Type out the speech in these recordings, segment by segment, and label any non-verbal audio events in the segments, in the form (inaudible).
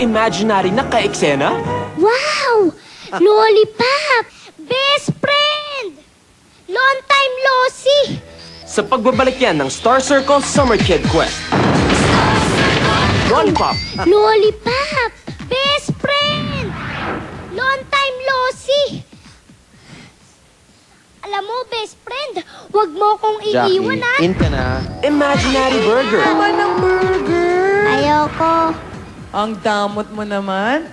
imaginary na ka-eksena? Wow! Lollipop! Best friend! Long time lossy! Sa pagbabalik yan ng Star Circle Summer Kid Quest. Lollipop! Lollipop! Best friend! Long time lossy! Alam mo, best friend, wag mo akong iiwan ha. in ka na. Imaginary Burger. Naman ng burger. Ayoko. Ang damot mo naman.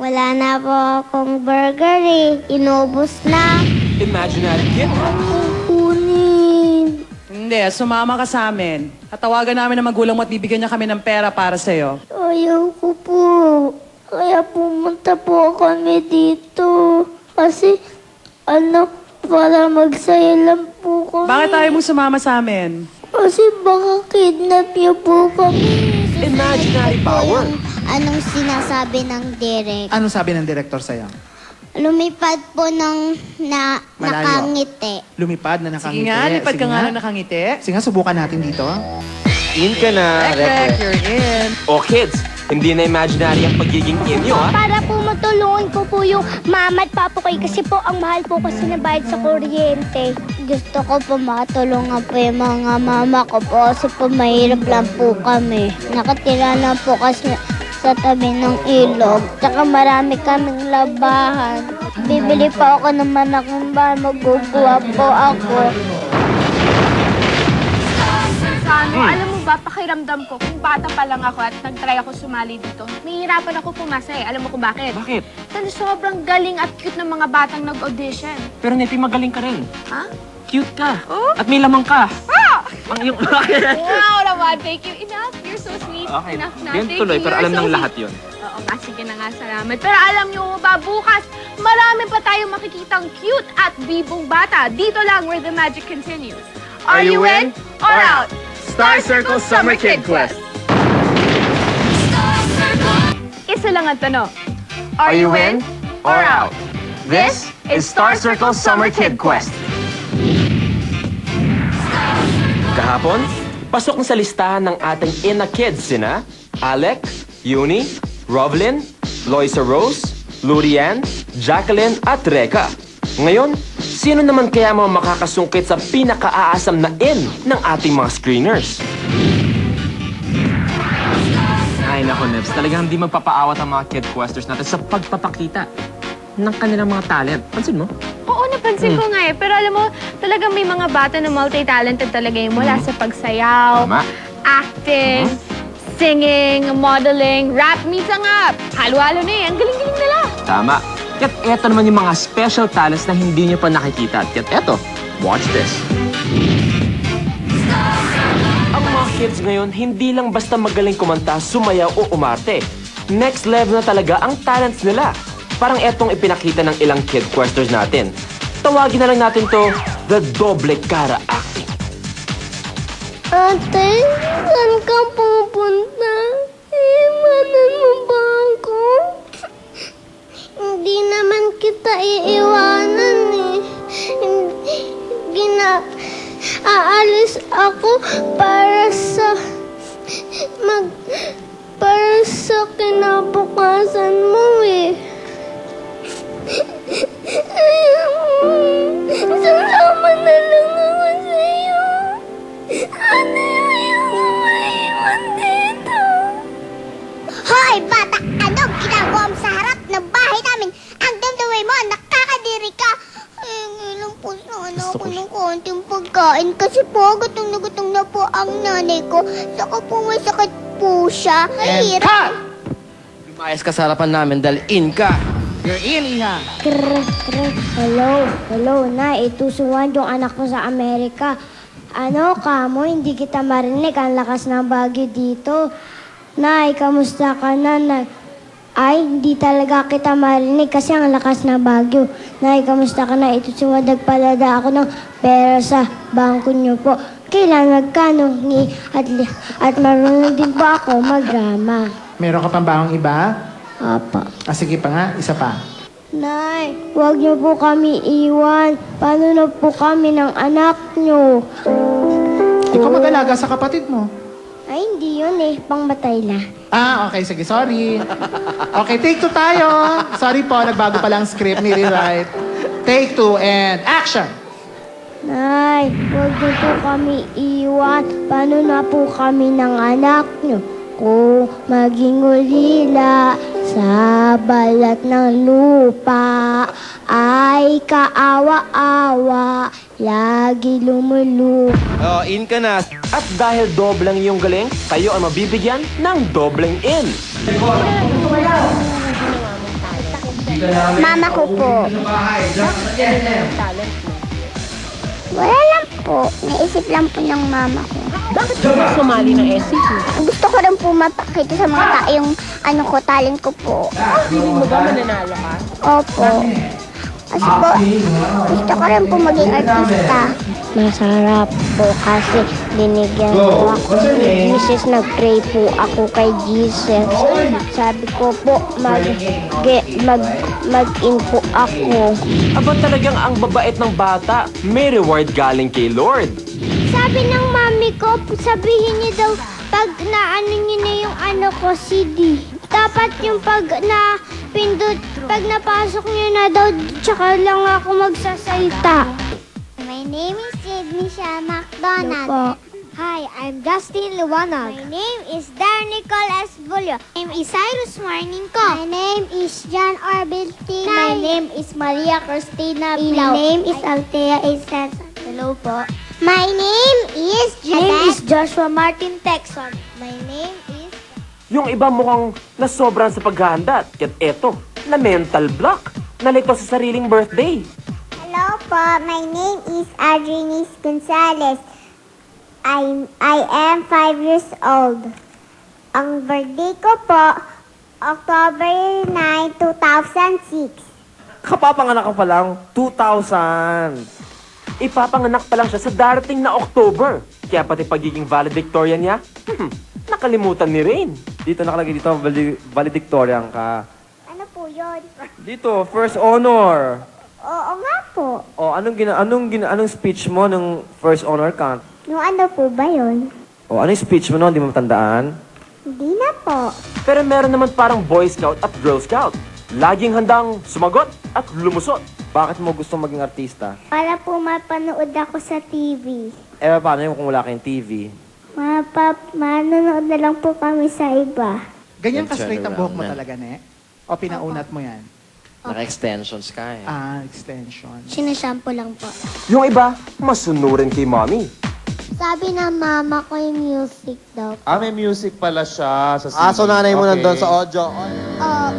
Wala na po akong burger eh. Inubos na. Imaginary Kid. Kukunin. Hindi, sumama ka sa amin. Tatawagan namin ang magulang mo at bibigyan niya kami ng pera para sa'yo. Ayoko po. Kaya pumunta po kami dito. Kasi, ano, para magsaya lang po kami. Bakit tayo mo sumama sa amin? Kasi baka kidnap niyo po kami. Imaginary Power. Anong sinasabi ng direct? Anong sabi ng director sa'yo? Lumipad po ng na, Malayo. nakangiti. Lumipad na nakangiti. Sige nga, lipad ka Sige nga na nakangiti. Sige nga, subukan natin dito. In ka na. Rek, rek, you're in. O kids, hindi na imaginary ang pagiging inyo ha? Para po matulungan ko po yung mama at papa ko eh, kasi po ang mahal po kasi na bayad sa kuryente. Gusto ko po makatulungan po yung mga mama ko po kasi po mahirap lang po kami. Nakatira na po kasi sa tabi ng ilog. Tsaka marami kaming labahan. Bibili pa ako ng malaking bahay, maguguha po ako. Ano, alam mo ba, pakiramdam ko, kung bata pa lang ako at nag-try ako sumali dito, nahihirapan ako pumasa eh. Alam mo kung bakit? Bakit? Kasi sobrang galing at cute ng mga batang nag-audition. Pero Nepi, magaling ka rin. Ha? Cute ka. At may lamang ka. Ah! Ang iyong... (laughs) Wow naman, thank you. Enough, you're so sweet. okay. Enough na. Yan Thank tuloy, you, pero you're alam so ng sweet. lahat yon. Oo nga, sige na nga, salamat. Pero alam niyo ba, bukas, marami pa tayong makikitang cute at bibong bata. Dito lang where the magic continues. Are, you in or out? Star Circle Summer Kid Quest. Isa lang ang tanong. Are, you in or out? This is Star Circle Summer Kid Quest. Kahapon, pasok sa listahan ng ating Ina Kids sina Alex, Uni, Roblin, Loisa Rose, Lurian, Jacqueline at Reka. Ngayon, sino naman kaya mga makakasungkit sa pinakaaasam na in ng ating mga screeners? Ay nako, Nebs. Talagang hindi magpapaawat ang mga kid questers natin sa pagpapakita ng kanilang mga talent. Pansin mo? Oo, napansin ko nga eh. Pero alam mo, talagang may mga bata na multi-talented talaga yung mula sa pagsayaw, Tama. acting, singing, modeling, rap, minsan nga, halo-halo na eh. Ang galing-galing nila. Tama. At eto naman yung mga special talents na hindi nyo pa nakikita. At eto, watch this. Ang mga kids ngayon, hindi lang basta magaling kumanta, sumayaw o umarte. Next level na talaga ang talents nila. Parang etong ipinakita ng ilang kid questers natin. Tawagin na lang natin to the doble cara acting. Ate, saan ka pupunta? Iwanan mo ba ako? Hindi naman kita iiwanan eh. Gina... Aalis ako para sa... Mag... Para sa kinabukasan mo eh. Sasama na lang ako sa'yo. Ate, ayoko maiwan dito. Hoy, bata! Anong ginagawa mo sa harap ng bahay namin? Ang damdamay mo, nakakadiri ka! Ay, lang po sana ako ng konting pagkain kasi po, gutom na gutom na po ang nanay ko. Saka po may sakit po siya. Mahirap. Lumayas ka sa harapan namin dahil in ka. You're in, Iha. Krr, krr. Hello, hello, na. Ito si Juan, yung anak ko sa Amerika. Ano, kamo, hindi kita marinig. Ang lakas ng bagyo dito. Nay, kamusta ka na? Nay? Ay, hindi talaga kita marinig kasi ang lakas ng bagyo. Nay, kamusta ka na? Ito si Juan, nagpalada ako ng pera sa bangko niyo po. Kailan magkano ni at, at marunong din po ako magdrama. Meron ka pang baong iba? Apa. Ah, sige pa nga, isa pa. Nay, huwag niyo po kami iwan. Paano na po kami ng anak niyo? Ikaw mag-alaga sa kapatid mo. Ay, hindi yun eh. Pangmatay na. Ah, okay. Sige, sorry. Okay, take two tayo. Sorry po, nagbago pa lang script, nire-write. Take two and action! Nay, huwag niyo po kami iwan. Paano na po kami ng anak niyo? Kung maging ulila sa balat ng lupa ay kaawa-awa, lagi lumulupa. Oh, in ka na. At dahil doblang iyong galing, kayo ay mabibigyan ng dobleng in. Mama ko po. Wala lang po. Naisip lang po ng mama ko. Bakit ka sumali ng? Gusto ko rin po mapakita sa mga tao yung ano ko, talent ko po. Feeling mo ba mananalo ka? Opo. Kasi po, gusto ko rin po maging artista. Masarap po kasi binigyan po ako ni Jesus. Nag-pray po ako kay Jesus. Sabi ko po, mag, ge- mag, mag-in po ako. Aba talagang ang babait ng bata, may reward galing kay Lord. Sabi ng mami ko, sabihin niyo daw, ko, CD. Dapat yung pag na pindot, pag napasok niyo na daw, tsaka lang ako magsasalita. My name is Sydney Shah McDonald. Hi, I'm Justin Luwanag. My name is Darnicol Esbolio. My name is Cyrus Marninko. My name is John Orbil My name is Maria Cristina Ilaw. My name is Althea Esensa. Hello po. My name is My name is Joshua Martin Texon. My name Yung iba mukhang nasobran sa paghahanda, at eto, na mental block. Nalito sa sariling birthday. Hello po, my name is Adrinis Gonzalez. I'm, I am 5 years old. Ang birthday ko po, October 9, 2006. Kapapanganak ka pa lang, 2,000. Ipapanganak pa lang siya sa darating na October. Kaya pati pagiging valedictorian niya, hmm, nakalimutan ni Rain. Dito nakalagay dito, vali- valedictorian ka. Ano po yun? Dito, first honor. Oo nga po. Oh, anong gina anong gina anong speech mo nung first honor ka? Yung ano po ba yun? Oh, anong speech mo noon? Hindi mo matandaan? Hindi na po. Pero meron naman parang Boy Scout at Girl Scout. Laging handang sumagot at lumusot. Bakit mo gusto maging artista? Para po mapanood ako sa TV. Eh, paano yung kung wala kayong TV? Mapap, manonood na lang po kami sa iba. Ganyan Yung ka-straight ang buhok mo na. talaga, ne? O pinaunat mo yan? Naka-extensions ka eh. Ah, extension. Sinashampo lang po. Yung iba, masunurin kay Mommy. Sabi ng mama ko yung music daw. Ah, may music pala siya sa CD. Ah, so nanay mo Okay. nandun sa audio. Uh,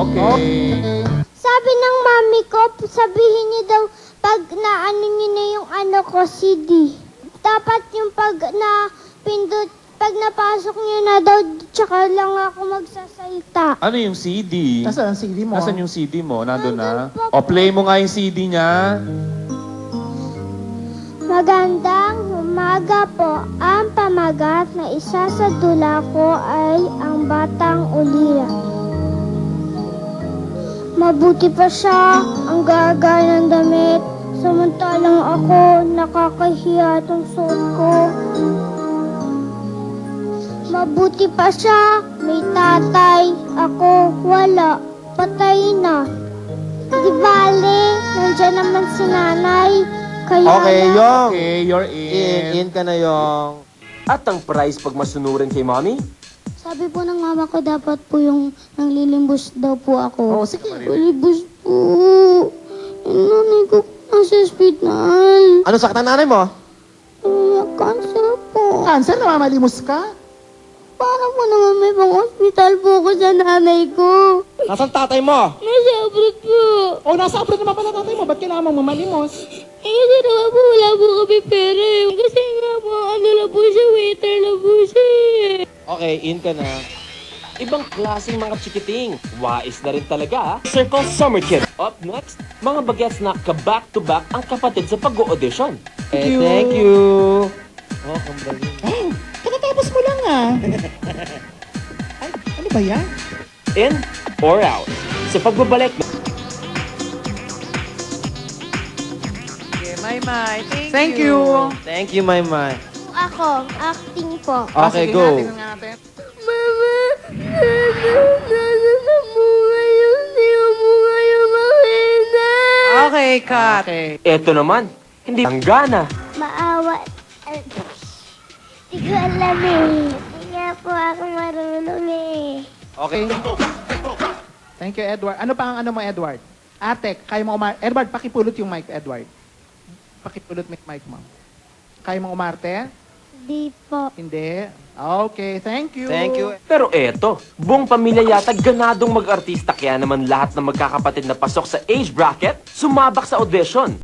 Okay. Sabi ng mami ko, sabihin niyo daw, pag naano niyo na yung ano ko, CD. Dapat yung pag na pindot, pag napasok niyo na daw, tsaka lang ako magsasalita. Ano yung CD? Nasaan ang CD mo? Nasaan yung CD mo? Nandun na? Nandun po. O, play mo nga yung CD niya. Magandang umaga po. Ang pamagat na isa sa dula ko ay ang batang ulira. Mabuti pa siya ang gaga ng damit. Samantalang ako nakakahiya itong suot ko. Mabuti pa siya, may tatay. Ako wala, patay na. Di bale, nandyan naman si nanay. Kaya Okay, lang- Yong. Okay, you're In, in. in ka na, Yong. At ang prize pag masunurin kay Mommy, Sabi po ng mama ko dapat po yung nanglilimbus daw po ako. Oh, sige. Limbus po. Yung nanay ko nasa hospital. Ano sakit ng nanay mo? Ay, cancer po. Cancer, namamalimos ka? Para po naman may pang hospital po ako sa nanay ko. Nasaan tatay mo? Nasa abroad po. O, nasa abroad naman pala tatay mo. Ba't kailangan mong mamalimos? Eh, kasi naman po wala po kami pera. eh. Kasi nga po, ano lang po siya, waiter lang po siya. Eh. Okay, in ka na. Ibang klaseng mga chikiting. Wais na rin talaga? Circle Summer Kid. Up next, mga bagets na ka-back-to-back ang kapatid sa pag-audition. Eh, thank you. Oh, kambali. Oh, (gasps) katatapos mo lang ah. (laughs) Ay, ano ba yan? In or out? Sa pagbabalik Okay, May May, thank, Thank you. Thank you, my my. Ako, acting po. Ah, Okay, sige go. nga, tingnan natin. Mama, nasa sa bunga yung siyo bunga yung makina. Okay, cut. Okay. Eto naman, hindi ang gana. Maawa. eh, Hindi ko alam eh. Hindi nga po ako marunong eh. Okay. Thank you, Edward. Ano pa ang ano mo, Edward? Ate, kaya mo umar... Edward, pakipulot yung mic, Edward. Pakipulot yung mic mo. Kaya mo umarte? Di po. Hindi. Okay, thank you. Thank you. Pero eto, buong pamilya yata ganadong mag-artista kaya naman lahat ng magkakapatid na pasok sa age bracket, sumabak sa audition.